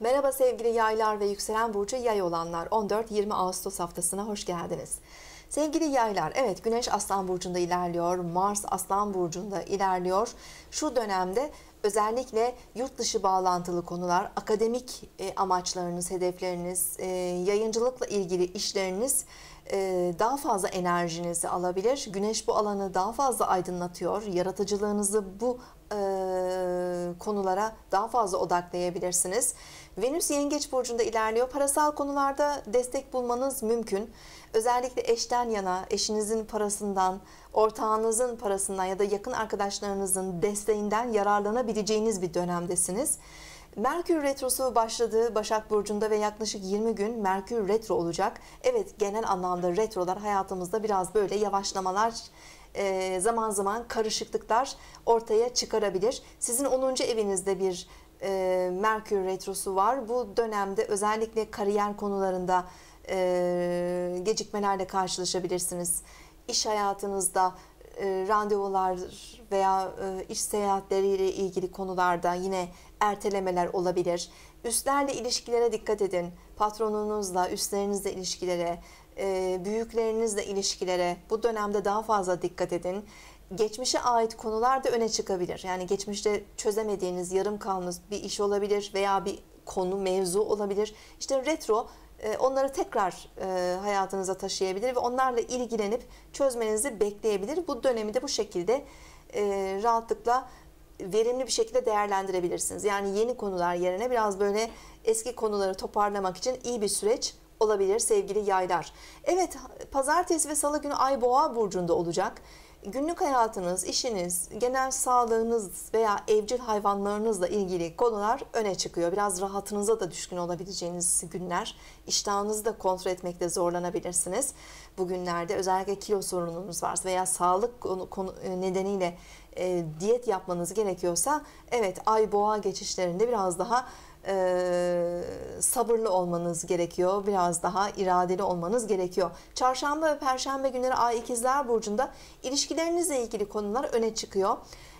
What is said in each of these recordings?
Merhaba sevgili yaylar ve yükselen burcu yay olanlar 14-20 Ağustos haftasına hoş geldiniz. Sevgili yaylar, evet Güneş Aslan Burcu'nda ilerliyor, Mars Aslan Burcu'nda ilerliyor. Şu dönemde özellikle yurt dışı bağlantılı konular, akademik e, amaçlarınız, hedefleriniz, e, yayıncılıkla ilgili işleriniz e, daha fazla enerjinizi alabilir. Güneş bu alanı daha fazla aydınlatıyor. Yaratıcılığınızı bu konulara daha fazla odaklayabilirsiniz. Venüs Yengeç Burcu'nda ilerliyor. Parasal konularda destek bulmanız mümkün. Özellikle eşten yana, eşinizin parasından, ortağınızın parasından ya da yakın arkadaşlarınızın desteğinden yararlanabileceğiniz bir dönemdesiniz. Merkür Retrosu başladı Başak Burcu'nda ve yaklaşık 20 gün Merkür Retro olacak. Evet genel anlamda retrolar hayatımızda biraz böyle yavaşlamalar, zaman zaman karışıklıklar ortaya çıkarabilir. Sizin 10. evinizde bir Merkür Retrosu var. Bu dönemde özellikle kariyer konularında gecikmelerle karşılaşabilirsiniz. İş hayatınızda e, randevular veya e, iş seyahatleriyle ilgili konularda yine ertelemeler olabilir. Üstlerle ilişkilere dikkat edin. Patronunuzla, üstlerinizle ilişkilere, e, büyüklerinizle ilişkilere bu dönemde daha fazla dikkat edin geçmişe ait konular da öne çıkabilir. Yani geçmişte çözemediğiniz, yarım kalmış bir iş olabilir veya bir konu, mevzu olabilir. İşte retro onları tekrar e, hayatınıza taşıyabilir ve onlarla ilgilenip çözmenizi bekleyebilir. Bu dönemi de bu şekilde e, rahatlıkla verimli bir şekilde değerlendirebilirsiniz. Yani yeni konular yerine biraz böyle eski konuları toparlamak için iyi bir süreç olabilir sevgili yaylar. Evet pazartesi ve salı günü Ay Boğa burcunda olacak günlük hayatınız, işiniz, genel sağlığınız veya evcil hayvanlarınızla ilgili konular öne çıkıyor. Biraz rahatınıza da düşkün olabileceğiniz günler. İştahınızı da kontrol etmekte zorlanabilirsiniz. Bugünlerde özellikle kilo sorununuz varsa veya sağlık konu, nedeniyle e, diyet yapmanız gerekiyorsa evet ay boğa geçişlerinde biraz daha e, sabırlı olmanız gerekiyor. Biraz daha iradeli olmanız gerekiyor. Çarşamba ve Perşembe günleri Ay ikizler Burcu'nda ilişkilerinizle ilgili konular öne çıkıyor.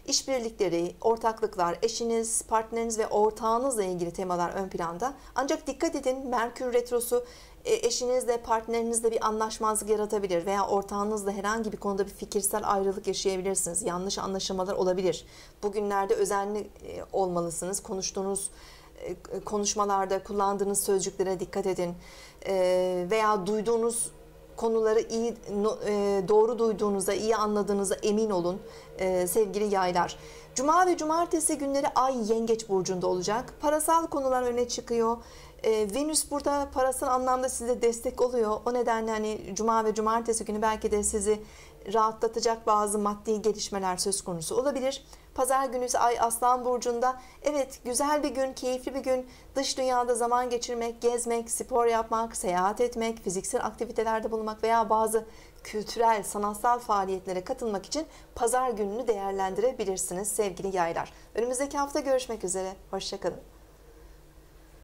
İşbirlikleri, ortaklıklar, eşiniz, partneriniz ve ortağınızla ilgili temalar ön planda. Ancak dikkat edin Merkür Retrosu e, eşinizle, partnerinizle bir anlaşmazlık yaratabilir veya ortağınızla herhangi bir konuda bir fikirsel ayrılık yaşayabilirsiniz. Yanlış anlaşılmalar olabilir. Bugünlerde özenli e, olmalısınız. Konuştuğunuz e, konuşmalarda kullandığınız sözcüklere dikkat edin veya duyduğunuz konuları iyi e, doğru duyduğunuzda, iyi anladığınızda emin olun sevgili yaylar. Cuma ve cumartesi günleri Ay Yengeç burcunda olacak. Parasal konular öne çıkıyor. Venüs burada parasal anlamda size destek oluyor. O nedenle hani cuma ve cumartesi günü belki de sizi rahatlatacak bazı maddi gelişmeler söz konusu olabilir. Pazar günü Ay Aslan Burcu'nda. Evet güzel bir gün, keyifli bir gün. Dış dünyada zaman geçirmek, gezmek, spor yapmak, seyahat etmek, fiziksel aktivitelerde bulunmak veya bazı kültürel, sanatsal faaliyetlere katılmak için pazar gününü değerlendirebilirsiniz sevgili yaylar. Önümüzdeki hafta görüşmek üzere. Hoşçakalın.